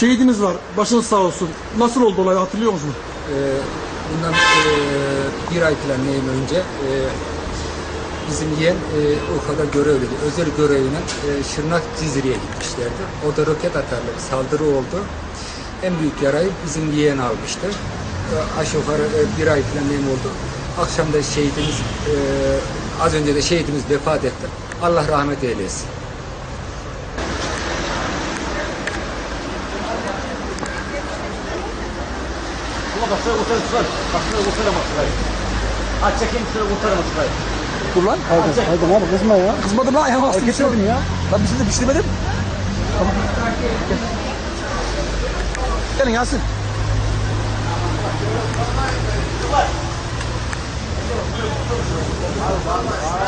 Şehidimiz var. Başınız sağ olsun. Nasıl oldu olay hatırlıyor musunuz? Ee, bundan e, bir ay falan neyim önce e, bizim yeğen ee, e, Urfa'da görevliydi. Özel görevine e, Şırnak Cizre'ye gitmişlerdi. O da roket atarlı saldırı oldu. En büyük yarayı bizim yeğen almıştı. E, aşağı yukarı e, bir ay falan neyim oldu. Akşam da şehidimiz e, az önce de şehidimiz vefat etti. Allah rahmet eylesin. Ama bak şöyle kurtarın şurayı. Bak şöyle kurtarın şurayı. Aç çekeyim şöyle kurtarın şurayı. Dur lan. Çek. Hadi abi kızma ya. Kızmadım lan. Ayağım. Hareket edin ya. Lan bir şey de pişirmedim. Tamam. Gel. Gelin Yasin.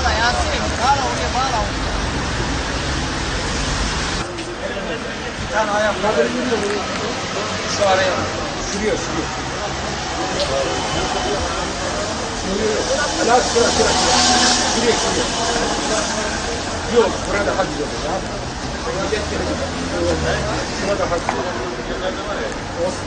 Bağla Yasin. Bağla oraya bağla. Bir tane ayak. Şu araya sürüyor sürüyor. Lan şura şura şura. Sürüyor sürüyor. Yok burada daha güzel olur ya. Şurada daha güzel olur. Olsun.